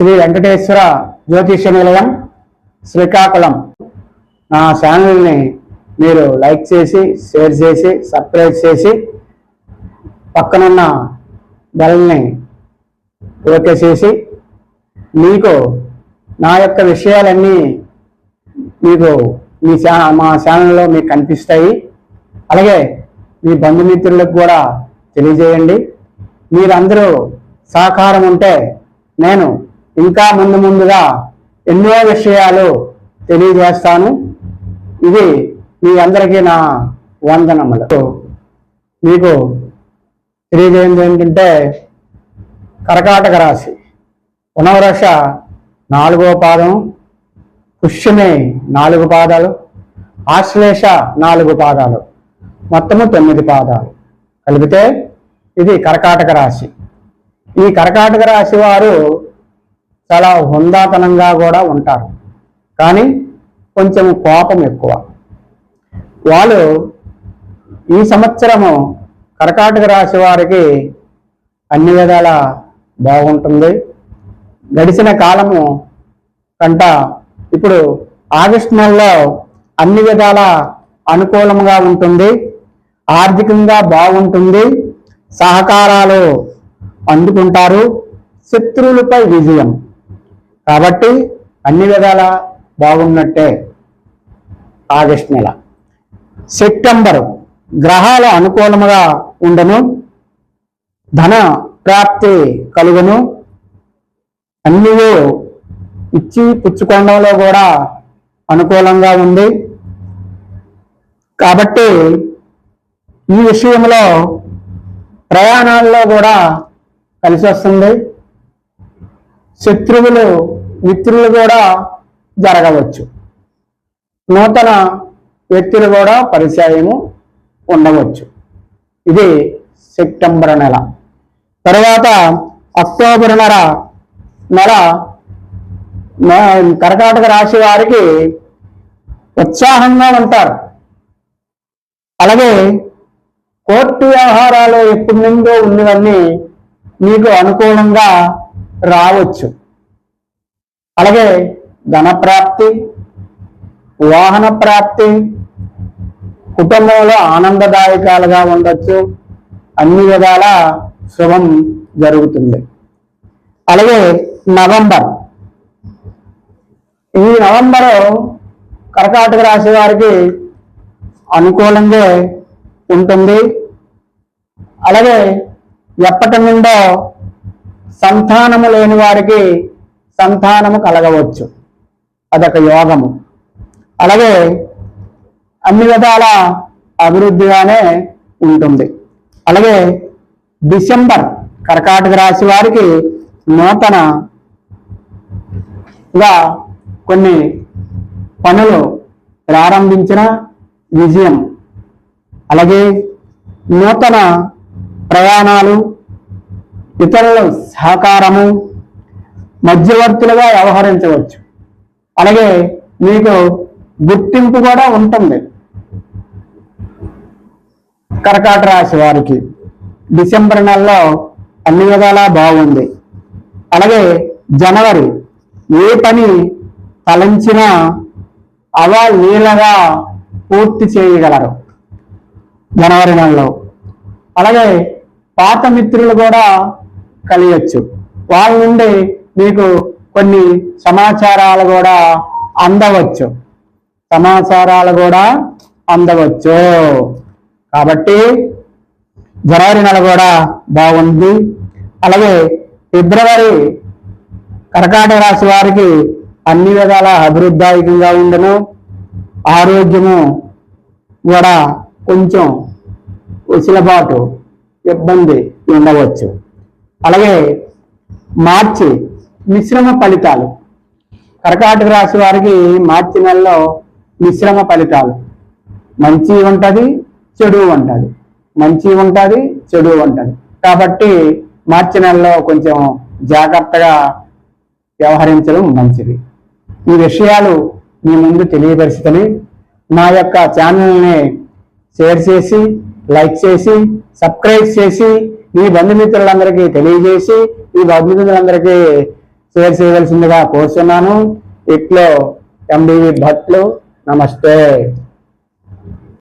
శ్రీ వెంకటేశ్వర జ్యోతిష నిలయం శ్రీకాకుళం. నా ఛానల్ని మీరు లైక్ చేసి షేర్ చేసి సబ్స్క్రైబ్ చేసి పక్కనున్న బెల్ని ఓకే చేసి మీకు నా యొక్క విషయాలన్నీ మీకు మీ ఛా మా ఛానల్లో మీకు కనిపిస్తాయి. అలాగే మీ బంధుమిత్రులకు కూడా తెలియజేయండి. మీరందరూ సహకారం ఉంటే నేను ఇంకా ముందు ముందుగా ఎన్నో విషయాలు తెలియజేస్తాను. ఇది మీ అందరికీ నా వందనములు. మీకు తెలియజేయండి ఏంటంటే కర్కాటక రాశి పునవరష నాలుగో పాదం పుష్యమే నాలుగు పాదాలు ఆశ్లేష నాలుగు పాదాలు మొత్తము తొమ్మిది పాదాలు కలిపితే ఇది కర్కాటక రాశి. ఈ కర్కాటక రాశి వారు చాలా హుందాతనంగా కూడా ఉంటారు. కానీ కొంచెం కోపం ఎక్కువ. వాళ్ళు ఈ సంవత్సరము కర్కాటక రాశి వారికి అన్ని విధాల బాగుంటుంది. గడిచిన కాలము కంట ఇప్పుడు ఆగస్టు నెలలో అన్ని విధాల అనుకూలంగా ఉంటుంది. ఆర్థికంగా బాగుంటుంది. సహకారాలు అందుకుంటారు. శత్రువులపై విజయం. కాబట్టి అన్ని విధాల బాగున్నట్టే ఆగస్ట్ నెల. సెప్టెంబరు గ్రహాలు అనుకూలముగా ఉండను ధన ప్రాప్తి కలుగును. అన్నీ ఇచ్చి పుచ్చుకోవడంలో కూడా అనుకూలంగా ఉంది. కాబట్టి ఈ విషయంలో ప్రయాణాల్లో కూడా కలిసి వస్తుంది శత్రువులు మిత్రులు కూడా జరగవచ్చు. నూతన వ్యక్తులు కూడా పరిచయము ఉండవచ్చు. ఇది సెప్టెంబర్ నెల. తర్వాత అక్టోబర్ నెల నెల మ- కర్కాటక రాశి వారికి ఉత్సాహంగా ఉంటారు. అలాగే కోర్టు వ్యవహారాలు ఎప్పటి నుండో ఉన్నవన్నీ మీకు అనుకూలంగా రావచ్చు. అలాగే ధనప్రాప్తి వాహన ప్రాప్తి కుటుంబంలో ఆనందదాయకాలుగా ఉండొచ్చు. అన్ని విధాల శుభం జరుగుతుంది. అలాగే నవంబర్. ఈ నవంబరు కర్కాటక రాశి వారికి అనుకూలంగా ఉంటుంది. అలాగే ఎప్పటి నుండో సంతానము లేని వారికి సంతానము కలగవచ్చు. అదొక యోగము. అలాగే అన్ని విధాల అభివృద్ధిగానే ఉంటుంది. అలాగే డిసెంబర్ కర్కాటక రాశి వారికి నూతనగా కొన్ని పనులు ప్రారంభించిన విజయం. అలాగే నూతన ప్రయాణాలు ఇతరుల సహకారము మధ్యవర్తులుగా వ్యవహరించవచ్చు. అలాగే మీకు గుర్తింపు కూడా ఉంటుంది. కర్కాట రాశి వారికి డిసెంబర్ నెలలో అన్ని విధాలా బాగుంది. అలాగే జనవరి ఏ పని తలంచినా అవలీలగా పూర్తి చేయగలరు జనవరి నెలలో. అలాగే పాత మిత్రులు కూడా కలియచ్చు. వాళ్ళ నుండి మీకు కొన్ని సమాచారాలు కూడా అందవచ్చు. సమాచారాలు కూడా అందవచ్చు. కాబట్టి జనవరి నెల కూడా బాగుంది. అలాగే ఫిబ్రవరి కర్కాటక రాశి వారికి అన్ని విధాల అభివృద్ధాయకంగా ఉండను. ఆరోగ్యము కూడా కొంచెం ఉసిలబాటు ఇబ్బంది ఉండవచ్చు. అలాగే మార్చి మిశ్రమ ఫలితాలు. కర్కాటక రాశి వారికి మార్చి నెలలో మిశ్రమ ఫలితాలు. మంచి ఉంటుంది చెడు ఉంటుంది. మంచి ఉంటుంది చెడు ఉంటుంది. కాబట్టి మార్చి నెలలో కొంచెం జాగ్రత్తగా వ్యవహరించడం మంచిది. ఈ విషయాలు మీ ముందు తెలియపరిచితని నా యొక్క ఛానల్ని షేర్ చేసి లైక్ చేసి సబ్స్క్రైబ్ చేసి మీ బంధుమిత్రులందరికీ తెలియజేసి మీ బంధుమిత్రులందరికీ షేర్ చేయవలసిందిగా కోరుతున్నాను ఇట్లో ఎండివి భట్లు నమస్తే.